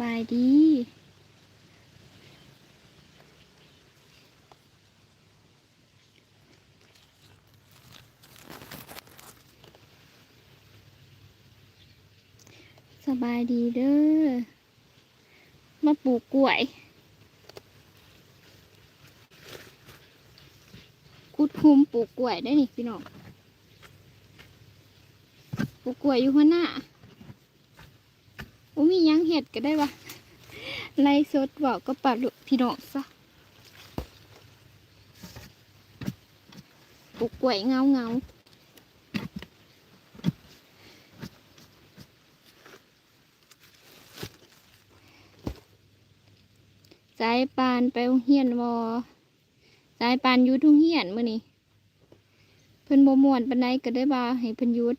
บายดีสบายดีเด้อ มาปลูกกล้วย กุดคุมปลูกกล้วยได้นี่พี่น้อง ปลูกกล้วยอยู่ข้างหน้า ยังเห็ดก็ได้วะไล่สดบอกก็ปัดลูกพี่น้องซะปลูกกล้วยเงาเงาสายปานไปโรงเฮียนวอสายปานยุทุ่งเฮียนมื่อนี้เพิ่นบ่มวนปานใดก็ได้บาให้เพิ่นยุด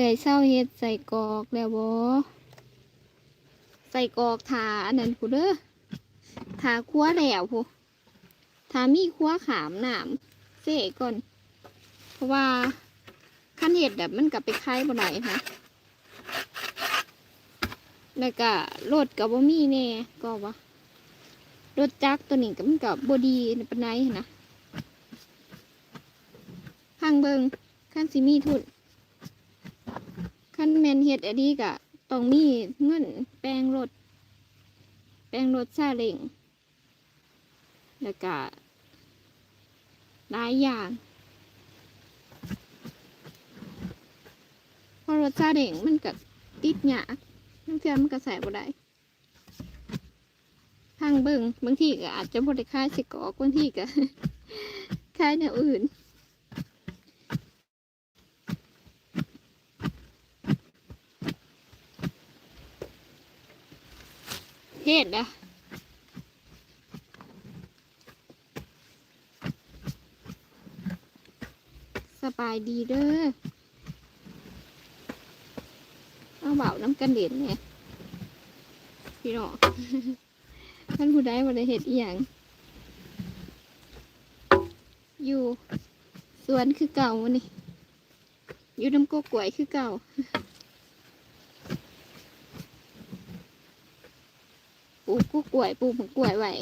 เอ่ยเศร้าเฮ็ดใส่กอกแล้วบ่ใส่กอกถาอันนั้นผู้เด้อถาครัวแล้วผู้ถามีครัวขามหน้ำเสก่อน เพราะว่าขั้นเห็ดแบบมันกลับไปคล้ายบ่ได้นะแล้วก็รถกับบ่มีแน่ก็ว่ารถจักตัวนี้ก็มันกับบดีปานใดหั้นนะพังเบิงขั้นสิมีทุน ขั้นแมนเฮ็ดอันนี้ก็ต้องมีเงินแปลงรถ แปลงรถซาเล้งแล้วก็หลายอย่างเพราะรถซาเล้งมันก็ติดหยากบางเทื่อมันก็ใส่บ่ได้ทางเบิ่งบางทีก็อาจจะบ่ได้ค่าสิกอกบางทีก็ค่ายแนวอื่น เฮ็ดอะสบายดีเด้อเอาเบาน้ำกันเด่นเนี่ยพี่น้องท่านผู้ใดบ่ได้เฮ็ดอีหยังอยู่สวนคือเก่าวันนี้อยู่น้ำกกกล้วยคือเก่า ป ล้วยปลูกมะกล้วยไว้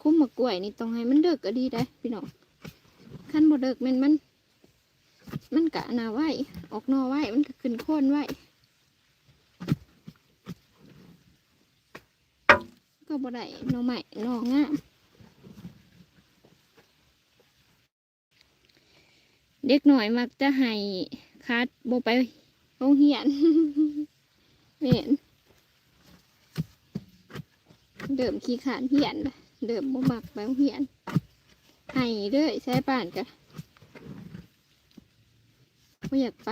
คุ้มมะกล้วยนี่ต้องให้มันเดึกก็ดีได้พี่น้องขั้นบ่เดึกมันมัน มันกะนาไว้ ออกนอไว้ มันก็ขึ้นโค่นไว้ก็บ่ได้หนอใหม่หนองาม เด็กหน่อยมักจะให้คัดโบไปโรงเรียนเห็นเดิมขี้ขานเหียนเดิมบ่มักไปโรงเรียนให้เด้อใช้ป่านกะบ่อยากไป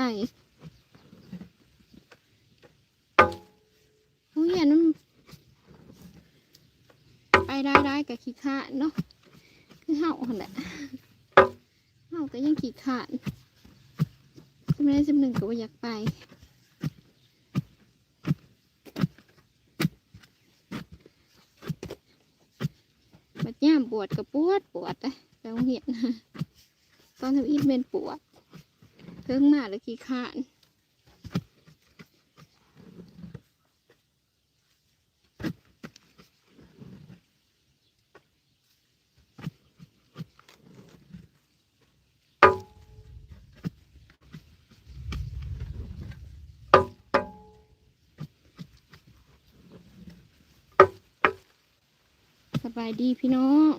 โรงเรียนมันไปได้ได้กับขี้ขานเนาะคือเฮาหั่นแหละ ก็ยังขีดขาดจำได้จำหนึ่งก็ว่าอยากไปบัดย่ามปวดก็ปวดปวดเลยไปโรงเรียนตอนทำอีทเป็นปวดเพิ่งมาแล้วขีดขาด บายดีพี่น้อง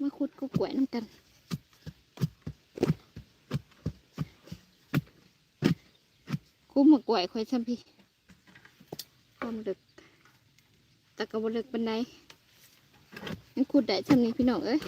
มาขุดก็กล้วยน้ำกันคุ้มมากล้วยคอยซ้ำพี่ความดึกแต่ก็บ่ดึกบันไดยังขุดได้ซ้ำนี้พี่น้องเอ้ย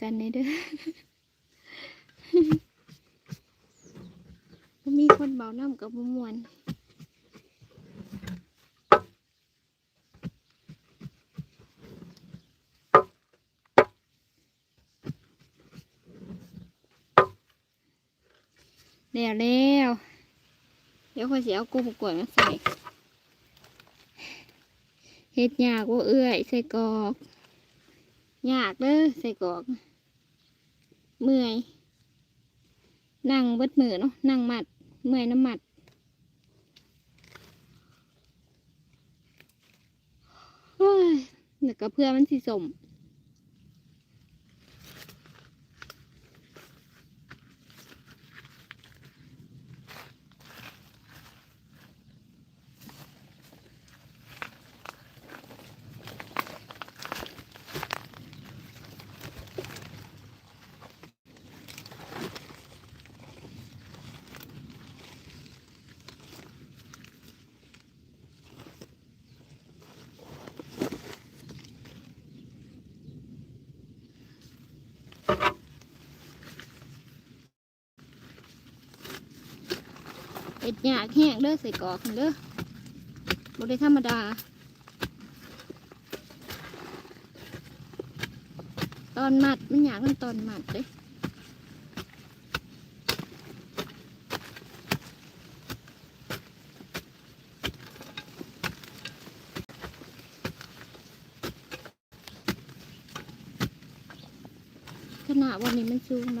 กันในเด้อมีคนเบาน้ำกับบ่มวนแล้วแล้วเดี๋ยวค่อยสิเอากุ้งกวยมาใส่เฮ็ดยากว่าเอื้อยใส่กอกยากเด้อใส่กอก เมื่อยนั่งเบิดมือเนาะนั่งมัด เมื่อยน้ำมัดเฮ้ยเดี๋ยวก็เพื่อมันสิสม เอ็ดยากแห้งเด้อใส่กอกเด้อบ่ได้ธรรมดา ตอนมัดมันอยากมันตอนมัดเด้ขนาดวันนี้มันสูงไป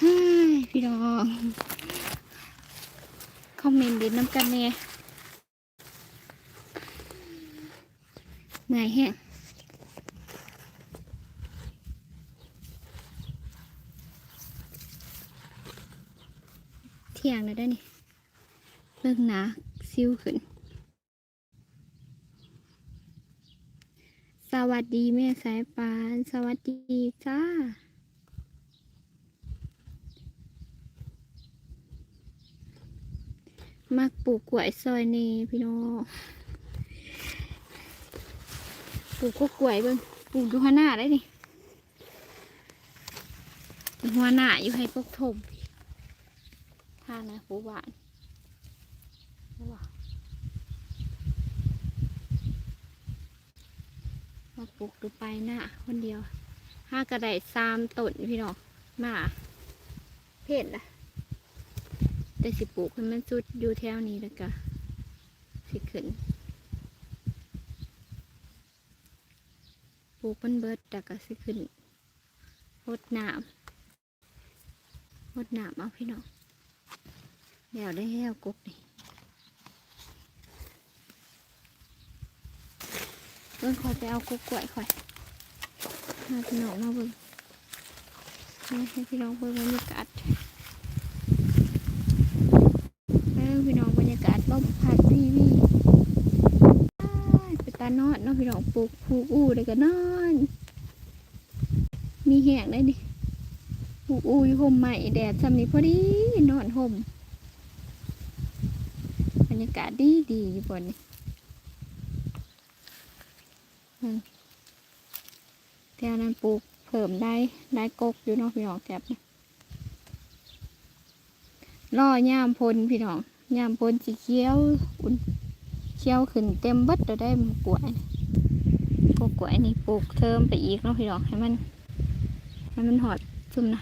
เฮ้ยพี่น้อง เล่นน้ำกันเน่เหนื่อยแฮะเที่ยงแล้วได้นี่เลิกหนาซิวขึ้น สวัสดีแม่สายปาน สวัสดีจ้า มักป ลูกกล้วยซอยนี่พี่น้องปลูกก็กล้วยเบิ่งปลูกอยู่ข้างหน้าได้นี่หัวหน้าอยู่ให้พวกทมทางนะผู้บ้านมาปลูกดูไปหน้าคนเดียวห้ากระไดสามต้นพี่น้องมา เพศละ แต่สิปลูกให้มันสุดอยู่แถวนี้แล้วก็สิขึ้นปลูกมันเบิดแต่ก็สิขึ้นรดน้ำรดน้ำเอาพี่น้องเดี๋ยวได้แล้วกบนี่เพิ่งคอยไปเอากบกล้วยคอยมาพี่น้องมาเบิ่งให้พี่น้องเบิ่งบรรยากาศ เออพี่น้องบรรยากาศลมพัดวีวี อ้ายไปตานอนเนาะพี่น้องปลูกผูกอู้เลยก็นอน มีแหงได้ดิอู้อุ้ยห่มใหม่แดดซ้ำนี้พอดีนอนห่มบรรยากาศดีดีอยู่บนนี้แถวนั้นปลูกเพิ่มได้ได้กกอยู่เนาะพี่น้องแถบนี้ล่อย่ามพลพี่น้องย่ามพลสีเขียวอุ่น ขียวขึ้นเต็มเบิดเราได้หมกล้วยกกล้วยนี่ปลูกเทิมไปอีกเนาะพี่น้องให้มันให้มันหอดซุ่มนะ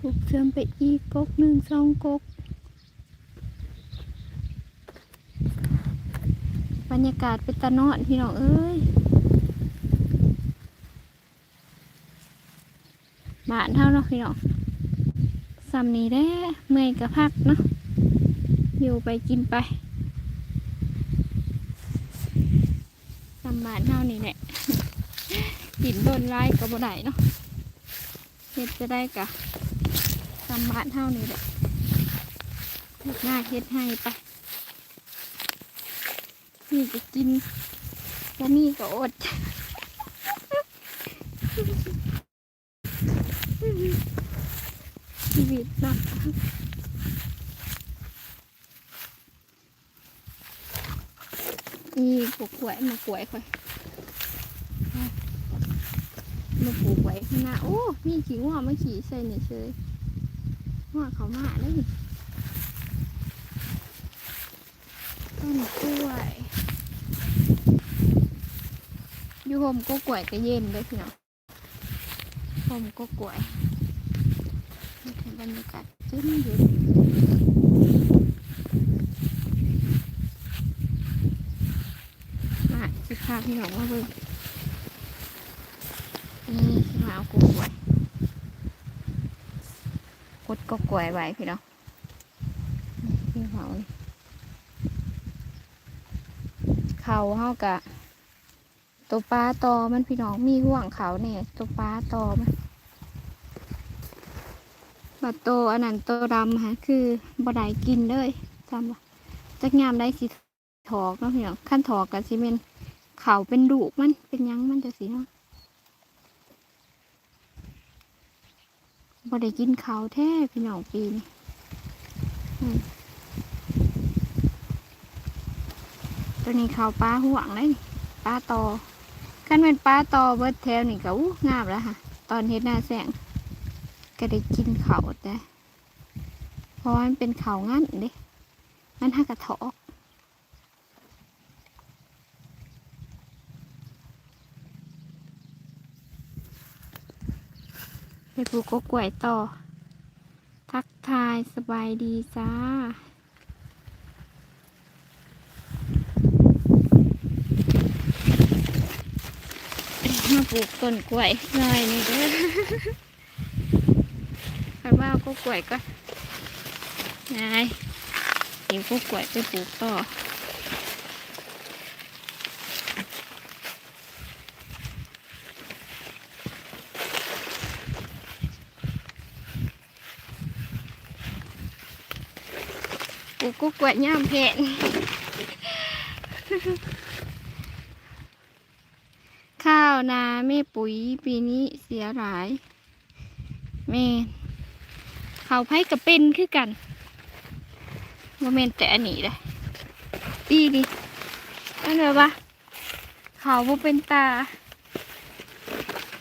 ปลูกเสริมไปอีกกกหนึ่งสองกกบรรยากาศเป็นตะนอนพี่น้องเอ้ยบ้านเท่าเนาะพี่น้อง ซ้ำนี้แด้เมื่อยกะพักเนาะอยู่ไปกินไปซ้ำบ้านเท่านี้แหละกินโดนไล่ก็บ่ได้เนาะเฮ็ดจะได้กะตำบ้านเท่านี้แหละเฮ็ดหน้าเฮ็ดให้ไปนี่จะกินบ่มีก็อด ชีวิตเนาะนี่ ปลูกกล้วยมากล้วยค่อยมาปลูกไว้ข้างหน้าโอ้มีขี้งัวมาขี่ใส่เนี่ยเฉยว่าเขามาเลยต้นกล้วยอยู่ห่มก็กล้วยก็เย็นเลยพี่น้องห่มก็กล้วยบรรยากาศเย็นเย็นมาสิ พาพี่น้องมาเบิ่งนี่สิมาเอากล้วยกดก็กล้วยไว้พี่น้องพี่เขานี่เขาเฮากะตัวปลาตอมันพี่น้องมีห่วงเขาเนี่ยตัวปลาตอมันบัดโตอันนั้นโตดำฮะคือบ่ได้กินเลยจำว่าจักงามได้สิถอกเนาะพี่น้องขั้นถอกกับซีเมนต์ เขาเป็นดุมันเป็นยังมันจะสีเนาะบ่ได้กินเขาแท้พี่น้องปีนี้ตัวนี้เขาปลาห่วงเลยปลาตอกันเป็นปลาตอเบิดแถวนี่ก็อู้งามแล้วค่ะ ตอนเฮ็ดหน้าแสงก็ได้กินเขาแต่เพราะมันเป็นเขางั้นเด้งั้นหักกระเถอก ปลูกกกล้วยต่อ ทักทายสบายดีจ้ามาปลูกต้นกล้วยหน่อยนี่เด้อคันว่าเอาก็กล้วยก็นายเดี๋ยวก็กล้วยไปปลูกต่อ ปลูกก็กล้วยย่ามเพนข้าวนาไม่ปุ๋ยปีนี้เสียหลายแม่นเขาไผ่กับเป็นคือกันโมเมนแต่อันนี้เลยปีนี้อันเดียวปะเขาบ่เป็นตา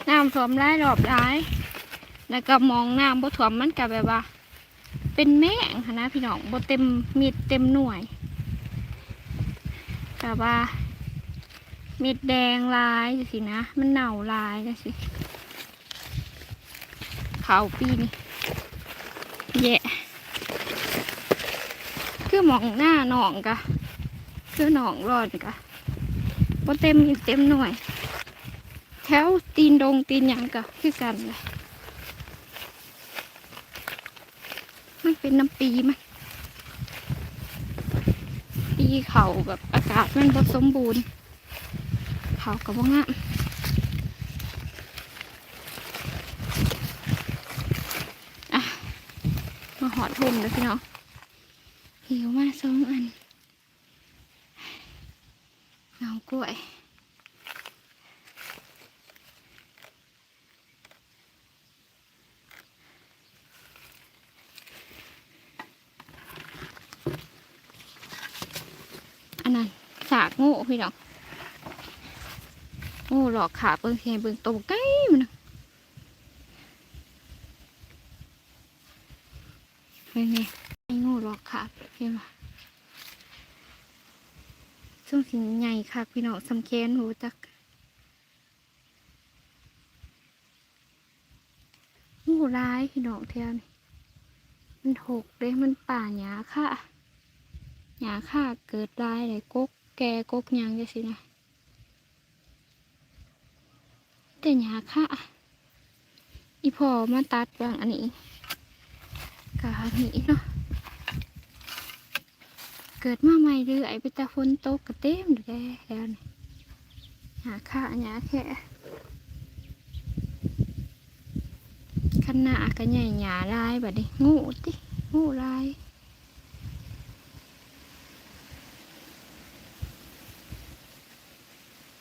น้ำท่วมร้ายรอบร้าย แล้วก็มองน้ำบ่ท่วมมันกับแบบว่า เป็นแม่งหั้นะพี่น้องบเต็มมีดเต็มหน่วยกับว่าเม็ดแดงลายสินะ มันเน่าลายจังสิเขาปีนี่แย่คือหมองหน้าหนองกะ คือหนองรอดกะบเต็มอีกเต็มหน่วย แถวตีนดงตีนหยังกะ คือกันเลยมัน เป็นน้ำปีมัน ปีเขาแบบอากาศมันบสมบูรณ์ เขากระบงามอะมาหอดทุ่มเลยพี่น้องหิวมาสองอันเอากล้วย นั้นสากโง่พี่น้องโง่หลอกขาเบิ่งแค่เบิ่งโตใกล้มันนะเห็นไหมไอ้ง่หลอกขาเห็นปะช่วงสิใหญ่ค่ะพี่น้องสำแคนหูจักง่ร้ายพี่น้องเท่านี้มันหกเลยมันป่าหยาค่ะหยาค่าเกิดลายเลยกก แกกกยังจะสินะแต่หยาค่าอีพอมาตัดบางอันนี้กอันนี้เนาะเกิดมาใหม่เรื่อยไปตาฝนตกกระเต็มอยู่แล้วแล้วนี่หยาค่าหยาแค่ขนาดก็ใหญ่หยาลายแบบนี้งูติงูลาย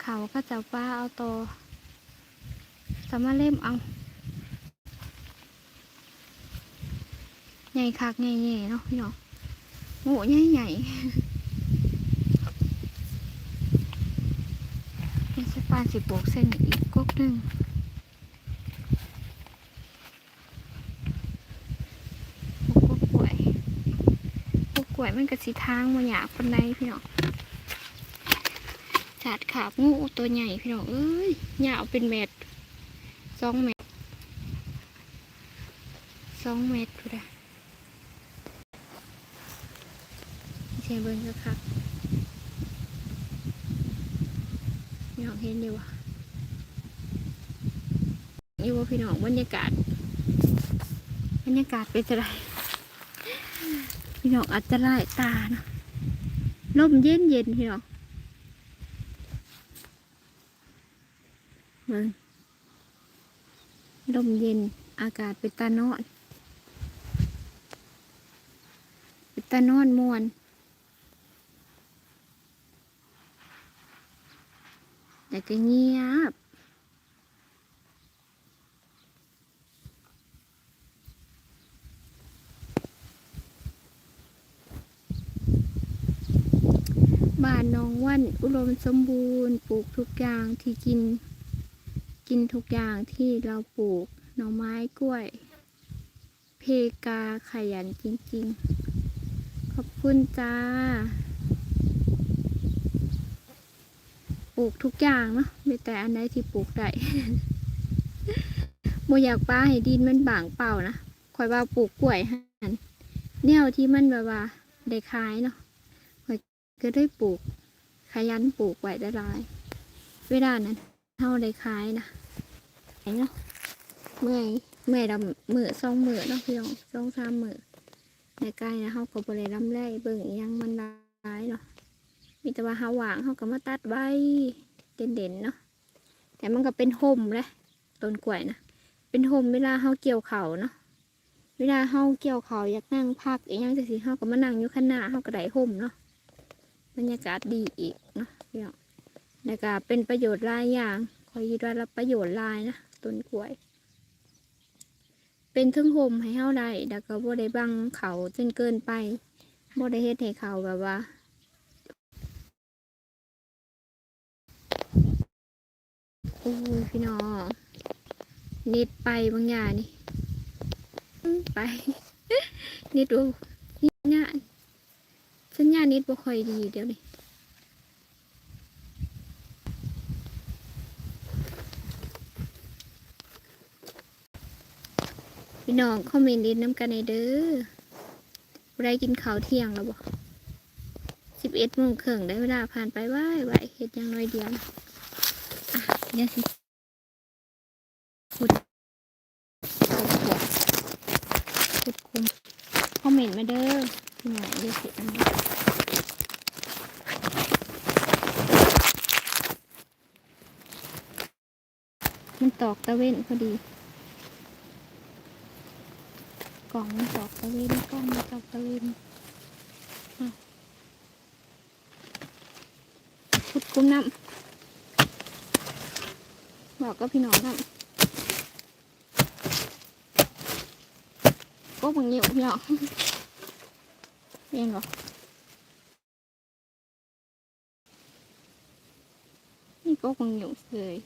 เขาก็จะป้าเอาโตอสามารถเล่มเอา ใหญ่คักใหญ่ใหญ่เนาะพี่น้องโง่ใหญ่ใหญ่เป็นสปานสิบวกเส้นอีกก๊กหนึ่งพวกกล้วยพวกกล้วยมันกระสีทางมาหยาบคนใดพี่น้อง สาดขาบงูตัวใหญ่พี่น้องเอ้ยยาวเป็นเมตรสองเมตรสองเมตรพูดะเชียงเบิ้งก็ครับพี่น้องเห็นอยู่วะอยู่ว่าพี่น้องบรรยากาศ บรรยากาศเป็นจะไรพี่น้องอาจจะไล่ตาเนาะลมเย็นเย็นๆพี่น้อง มันลมเย็นอากาศเป็นตานอนเป็นตานอนมวนแต่ก็เงียบบ้านหน้องว่านอุดมสมบูรณ์ปลูกทุกอย่างที่กิน กินทุกอย่างที่เราปลูกหน่อไม้กล้วย เพกาขยันจริงๆ ขอบคุณจ้า ปลูกทุกอย่างเนาะไม่แต่อันใดที่ปลูกได้โมอยากป้าให้ดินมันบางเปล่านะคอยว่าปลูกกล้วยหันแนวที่มันแบบว่าได้ขายเนาะคอยก็ได้ปลูกขยันปลูกไว้ได้หลาย เวลานั้น เท่าได้ขายนะไอ้เนาะเมื่อยเมื่อยดำมือสองมือเนาะพี่น้องสองสามมือในกายนะเขาก็บริลำไรเบิ่งอิหยังมันร้ายเนาะมีแต่ว่าเฮาหวางเขาก็มาตัดใบเด่นๆเนาะแต่มันก็เป็นห่มเลยต้นกล้วยนะเป็นห่มเวลาเฮาเกี่ยวเขาเนาะเวลาเฮาเกี่ยวเขาอยากนั่งพักอีกอย่างจะสิเฮาก็มานั่งอยู่ข้างหน้าเฮาก็ได้ห่มเนาะบรรยากาศดีอีกเนาะพี่น้อง แล้วก็เป็นประโยชน์หลายอย่างคอยคิดว่ารับประโยชน์หลายนะต้นกล้วย เป็นทึ่งห่มให้เฮาได้แล้วก็บ่ได้บังเขาจนเกินไปบ่ได้เฮ็ดให้เขาแบบว่าโอ้พี่น้องนิดไปบางอย่างนี่ไป นิดดูนิดงานสัญญานิดบ่ค่อยดีเดี๋ยวนี้ พี่น้องคอมเมนต์ดินน้ำกันในเด้อไรกินข้าวเที่ยงแล้วบ่สิบเอ็ดโมงครึ่งได้เวลาผ่านไปไหวไหวเฮ็ดยังน้อยเดียวนะอะเดี๋ยวสิขุดขุดขวดขุดคุมคอมเมนต์มาเด้อพี่น้องเดี๋ยวสิอันนี้มันตอกตะเว้นพอดี กล่องมัอกตะเวนกล่องมัอกตะเวนพุดคุ้มน้ำบอกก็พี่น้องครับก็บางเหี่พี่น้องเองเหรอนี่ก็บางอยู่เลย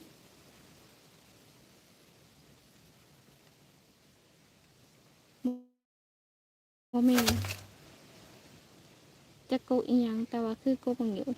โมเมนจะโกอีหยังแต่ว่าคือโกคงอยู่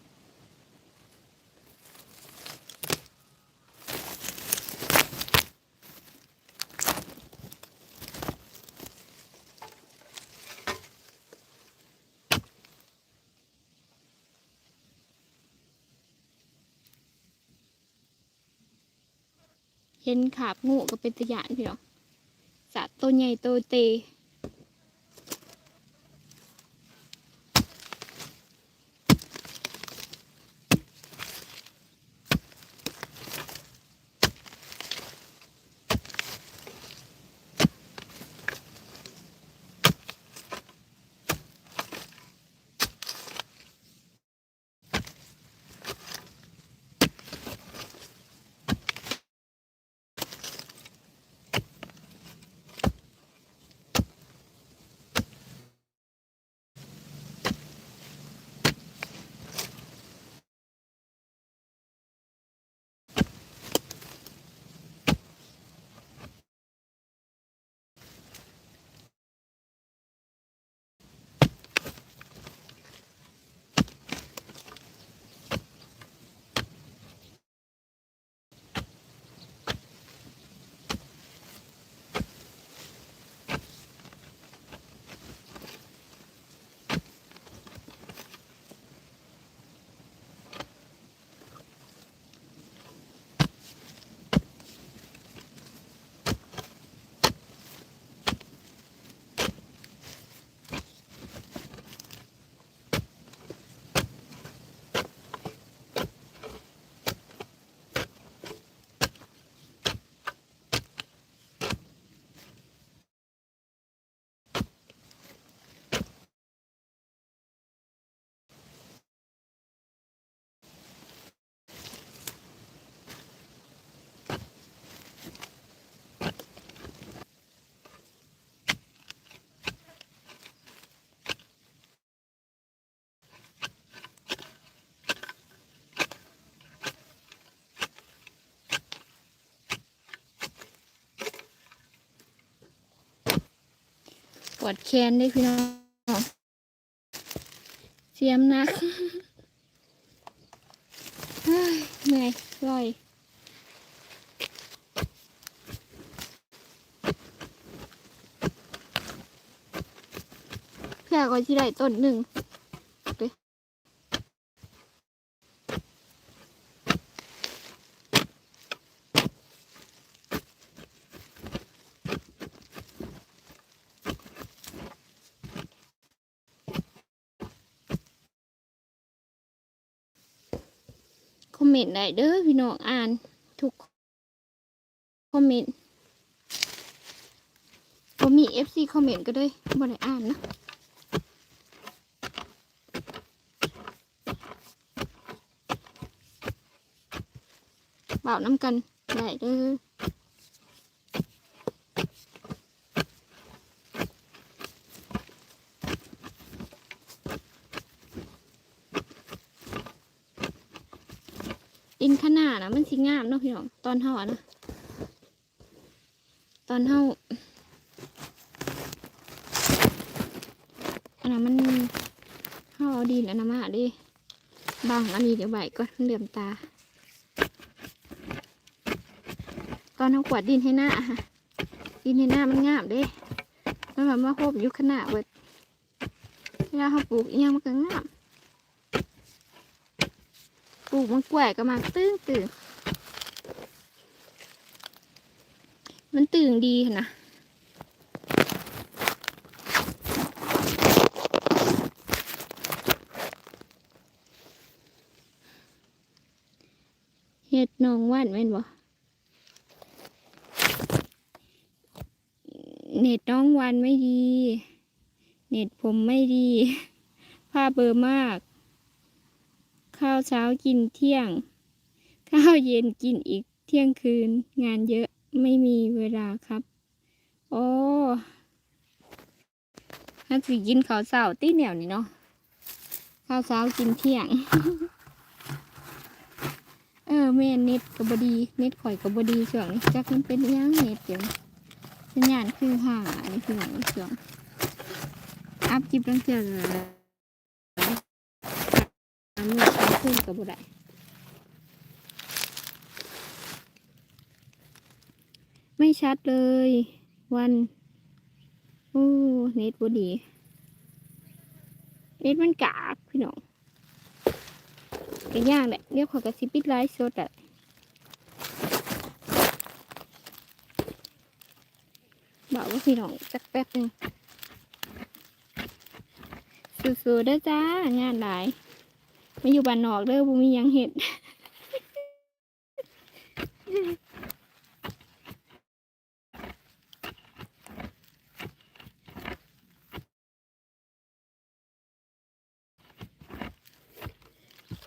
เห็นขาบงูก็เป็นตะยานพี่น้อสัตว์ตัวใหญ่ตัวเต วดแขนได้พี่น้องเสียมหนักเหนื่อยร่อยเพื่อก็ที่ได้ต้นหนึ่ง คอมเมนต์ได้เด้อพี่น้องอ่านทุกคอมเมนต์ผมมี FC คอมเมนต์ก็ได้บ่ได้อ่านนะเบาน้ำกันได้เด้อดิ นขนานะมันสิงามเนาะพี่น้องตอนเฮาอะนะตอนเฮาอันนั้นมันเฮาเอาดินอันนั้นมาดิบางอันนี้เดี๋ยวใบก็เหลื่อมตา ตอนเขากวาดดินให้หน้าดินให้หน้ามันงามเด้มันแบบมาโคบอยู่ขนาดเบิดเวลาเขาปลูกอิหยังมันก็งาม ปลูกมันกล้วยก็มาตึ้งตึงมันตึงดีนะเฮ็ดนองว่านแม่นบ่เน็ตน้องวันไม่ดี เน็ตผมไม่ดี ภาพเบอร์มาก ข้าวเช้ากินเที่ยง ข้าวเย็นกินอีกเที่ยงคืน งานเยอะไม่มีเวลาครับโอ้ถ้าสิกินข้าวเช้าตีเหนียวนี่เนาะข้าวเช้ากินเที่ยง เออแม่เน็ตกับบดี เน็ตข่อยกับบดีช่วงนี้จักมันเป็นยังเน็ตเดี๋ยวสัญญาณคือห่านี่คือหยังช่วงอัพคลิปตั้งเทื่อเลยทำมือ ขึ้นกับบุได้ไม่ชัดเลย วัน โอ้เน็ตบดีเน็ตมันกากพี่น้องก็ยากแหละเรียกขอกระซิบปิดไลฟ์สดอะบอกว่าพี่น้องจักแป๊บหนึงสู้ๆด้อจ้างานหลาย มาอยู่บ้านนอกเด้อบุมีหยังเห็ด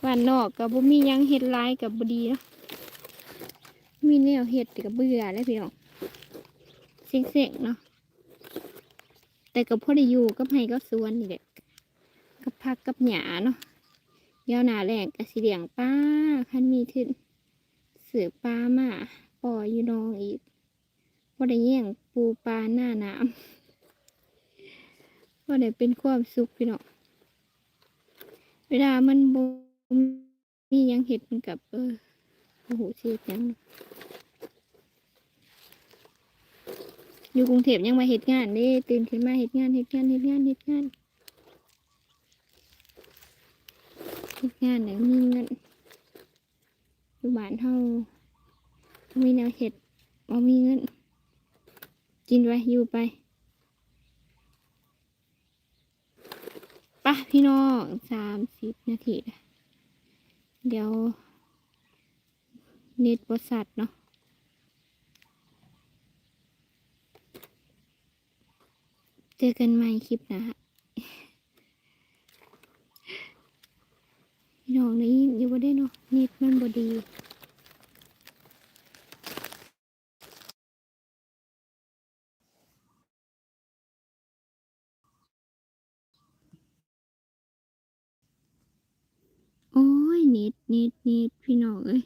บ้านนอกกับบุมีหยังเห็ดหลายกับบดีเนาะมีแนวเห็ดแต่กับเบื่อแล้วพี่น้องเซ็งๆเนาะแต่กับพ่อได้อยู่กับไห้ก็สวนนี่แหละกับพักกับหยาเนาะ ยาวหนาแรงกับสีเหลียงป้าคันมีทึนเสือปลามาปอยอยู่นองอีกพ่อได้แย่งปูปลาหน้าน้ำพ่อได้เป็นความสุขพี่น้องเวลามันบมียังเห็ดมันกับเออโอ้โหเสียจังอยู่กรุงเทพยังมาเฮ็ดงานเด้ตื่นขึ้นมาเฮ็ดงานเฮ็ดงานเฮ็ดงานเฮ็ดงานเฮ็ดงานเนี่ยมีเงินอยู่บ้านเฮามีแนวเฮ็ดบ่มีเงิน กินไว้อยู่ไปปะพี่น้องสามสิบนาทีเดี๋ยว เน็ตบริษัทเนาะเจอกันใหม่คลิปนะฮะ พี่น้องได้ยินอยู่บ่ได้เนาะเน็ตมันบ่ดีโอ้ยเน็ตเน็ตเน็ตพี่น้องเอ้ย